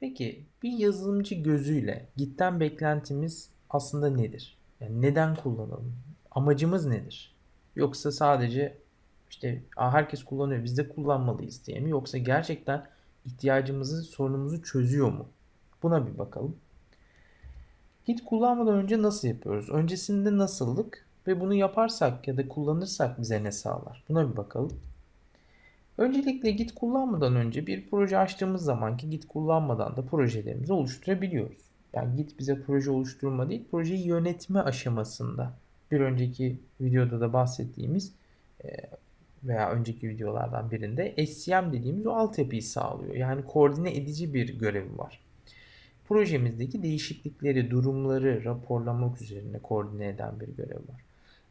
Peki bir yazılımcı gözüyle Git'ten beklentimiz aslında nedir? Yani neden kullanalım? Amacımız nedir? Yoksa sadece işte "Aa, herkes kullanıyor biz de kullanmalıyız diye mi? Yoksa gerçekten ihtiyacımızı, sorunumuzu çözüyor mu? Buna bir bakalım. Git kullanmadan önce nasıl yapıyoruz? Öncesinde nasıllık ve bunu yaparsak ya da kullanırsak bize ne sağlar? Buna bir bakalım. Öncelikle Git kullanmadan önce bir proje açtığımız zaman ki Git kullanmadan da projelerimizi oluşturabiliyoruz. Yani Git bize proje oluşturma değil, projeyi yönetme aşamasında bir önceki videoda da bahsettiğimiz veya önceki videolardan birinde SCM dediğimiz o altyapıyı sağlıyor. Yani koordine edici bir görevi var. Projemizdeki değişiklikleri, durumları raporlamak üzerine koordine eden bir görev var.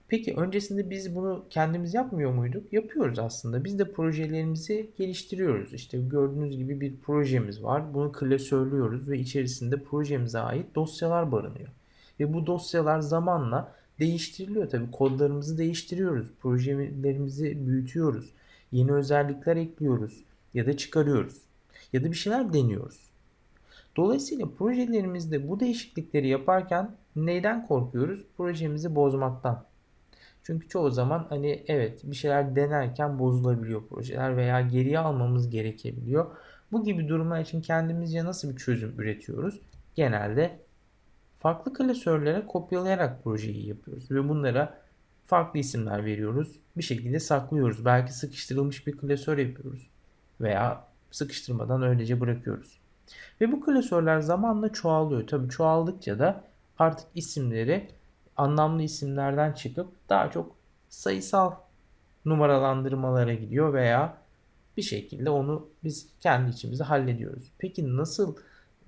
Peki öncesinde biz bunu kendimiz yapmıyor muyduk? Yapıyoruz aslında. Biz de projelerimizi geliştiriyoruz. İşte gördüğünüz gibi bir projemiz var. Bunu klasörlüyoruz ve içerisinde projemize ait dosyalar barınıyor. Ve bu dosyalar zamanla değiştiriliyor tabii. Kodlarımızı değiştiriyoruz. Projelerimizi büyütüyoruz. Yeni özellikler ekliyoruz ya da çıkarıyoruz. Ya da bir şeyler deniyoruz. Dolayısıyla projelerimizde bu değişiklikleri yaparken neyden korkuyoruz? Projemizi bozmaktan. Çünkü çoğu zaman hani evet bir şeyler denerken bozulabiliyor projeler veya geriye almamız gerekebiliyor. Bu gibi durumlar için kendimizce nasıl bir çözüm üretiyoruz? Genelde farklı klasörlere kopyalayarak projeyi yapıyoruz ve bunlara farklı isimler veriyoruz. Bir şekilde saklıyoruz. Belki sıkıştırılmış bir klasör yapıyoruz veya sıkıştırmadan öylece bırakıyoruz. Ve bu klasörler zamanla çoğalıyor. Tabii çoğaldıkça da artık isimleri anlamlı isimlerden çıkıp daha çok sayısal numaralandırmalara gidiyor veya bir şekilde onu biz kendi içimizde hallediyoruz. Peki nasıl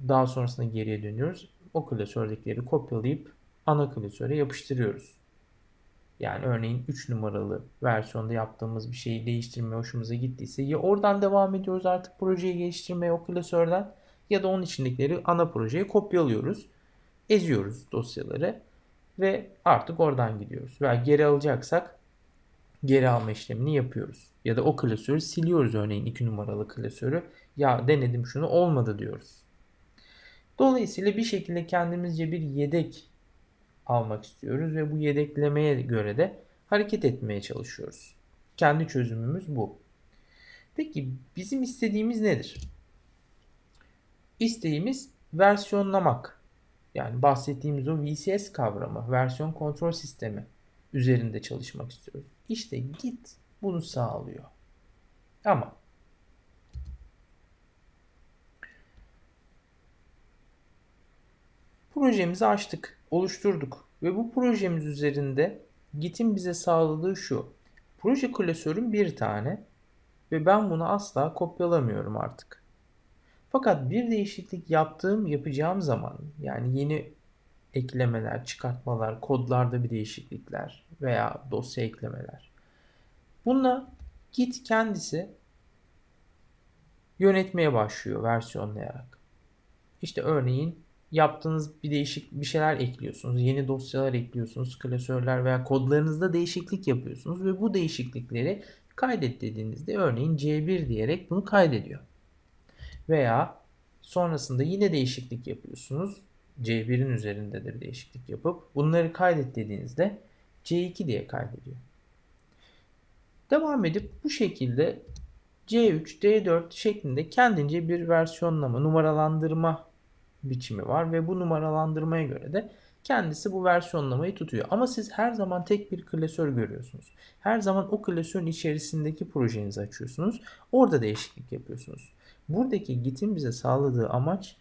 daha sonrasında geriye dönüyoruz? O klasördekileri kopyalayıp ana klasöre yapıştırıyoruz. Yani örneğin 3 numaralı versiyonda yaptığımız bir şeyi değiştirmeye hoşumuza gittiyse ya oradan devam ediyoruz artık projeyi geliştirmeye o klasörden ya da onun içindekileri ana projeye kopyalıyoruz. Eziyoruz dosyaları ve artık oradan gidiyoruz. Veya geri alacaksak geri alma işlemini yapıyoruz. Ya da o klasörü siliyoruz örneğin 2 numaralı klasörü. Ya denedim şunu olmadı diyoruz. Dolayısıyla bir şekilde kendimizce bir yedek almak istiyoruz ve bu yedeklemeye göre de hareket etmeye çalışıyoruz. Kendi çözümümüz bu. Peki bizim istediğimiz nedir? İsteğimiz versiyonlamak. Yani bahsettiğimiz o VCS kavramı, versiyon kontrol sistemi üzerinde çalışmak istiyoruz. İşte Git bunu sağlıyor. Ama projemizi açtık, oluşturduk ve bu projemiz üzerinde Git'in bize sağladığı şu. Proje klasörüm bir tane ve ben bunu asla kopyalamıyorum artık. Fakat bir değişiklik yaptığım, yapacağım zaman yani yeni eklemeler, çıkartmalar, kodlarda bir değişiklikler veya dosya eklemeler. Bununla Git kendisi yönetmeye başlıyor versiyonlayarak. İşte örneğin yaptığınız bir değişik bir şeyler ekliyorsunuz. Yeni dosyalar ekliyorsunuz, klasörler veya kodlarınızda değişiklik yapıyorsunuz ve bu değişiklikleri kaydet dediğinizde örneğin C1 diyerek bunu kaydediyor. Veya sonrasında yine değişiklik yapıyorsunuz. C1'in üzerinde de bir değişiklik yapıp bunları kaydet dediğinizde C2 diye kaydediyor. Devam edip bu şekilde C3, D4 şeklinde kendince bir versiyonlama, numaralandırma biçimi var ve bu numaralandırmaya göre de kendisi bu versiyonlamayı tutuyor. Ama siz her zaman tek bir klasör görüyorsunuz. Her zaman o klasörün içerisindeki projenizi açıyorsunuz. Orada değişiklik yapıyorsunuz. Buradaki Git'in bize sağladığı amaç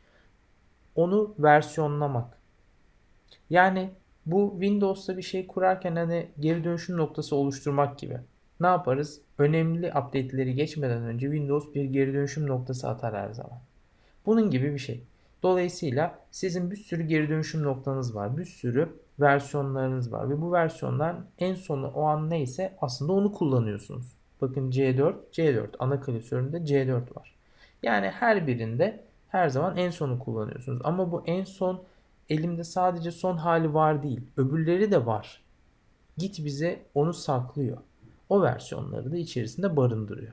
onu versiyonlamak. Yani bu Windows'ta bir şey kurarken hani geri dönüşüm noktası oluşturmak gibi. Ne yaparız? Önemli update'leri geçmeden önce Windows bir geri dönüşüm noktası atar her zaman. Bunun gibi bir şey. Dolayısıyla sizin bir sürü geri dönüşüm noktanız var. Bir sürü versiyonlarınız var ve bu versiyonlar en sonu o an neyse aslında onu kullanıyorsunuz. Bakın C4, C4 ana klasöründe C4 var. Yani her birinde her zaman en sonu kullanıyorsunuz. Ama bu en son elimde sadece son hali var değil. Öbürleri de var. Git bize onu saklıyor. O versiyonları da içerisinde barındırıyor.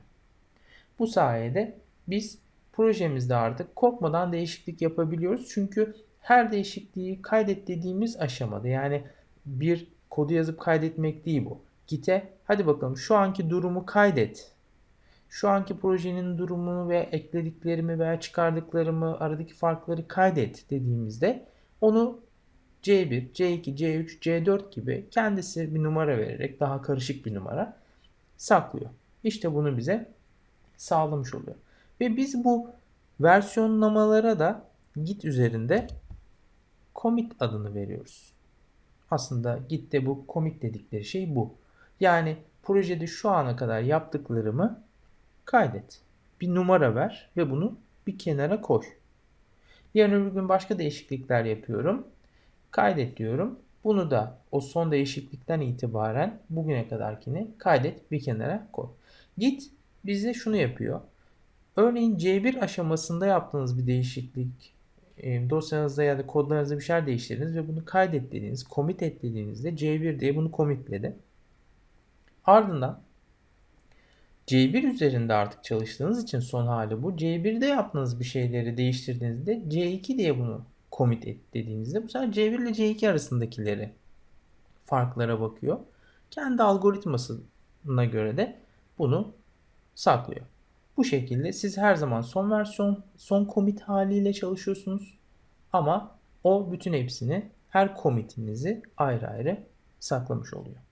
Bu sayede biz projemizde artık korkmadan değişiklik yapabiliyoruz. Çünkü her değişikliği kaydet dediğimiz aşamada yani bir kodu yazıp kaydetmek değil bu. Git'e hadi bakalım şu anki durumu kaydet. Şu anki projenin durumunu ve eklediklerimi veya çıkardıklarımı, aradaki farkları kaydet dediğimizde onu C1, C2, C3, C4 gibi kendisi bir numara vererek daha karışık bir numara saklıyor. İşte bunu bize sağlamış oluyor. Ve biz bu versiyonlamalara da Git üzerinde commit adını veriyoruz. Aslında Git'te bu commit dedikleri şey bu. Yani projede şu ana kadar yaptıklarımı kaydet. Bir numara ver ve bunu bir kenara koy. Yarın öbür gün başka değişiklikler yapıyorum. Kaydet diyorum. Bunu da o son değişiklikten itibaren bugüne kadarkini kaydet bir kenara koy. Git bize şunu yapıyor. Örneğin C1 aşamasında yaptığınız bir değişiklik e, dosyanızda ya da kodlarınızda bir şeyler değiştirdiniz ve bunu kaydet dediğiniz, commit et dediğinizde C1 diye bunu commitledi. Ardından C1 üzerinde artık çalıştığınız için son hali bu. C1'de yaptığınız bir şeyleri değiştirdiğinizde C2 diye bunu commit et dediğinizde bu sefer C1 ile C2 arasındakileri farklara bakıyor. Kendi algoritmasına göre de bunu saklıyor. Bu şekilde siz her zaman son versiyon, son commit haliyle çalışıyorsunuz. Ama o bütün hepsini, her commit'inizi ayrı ayrı saklamış oluyor.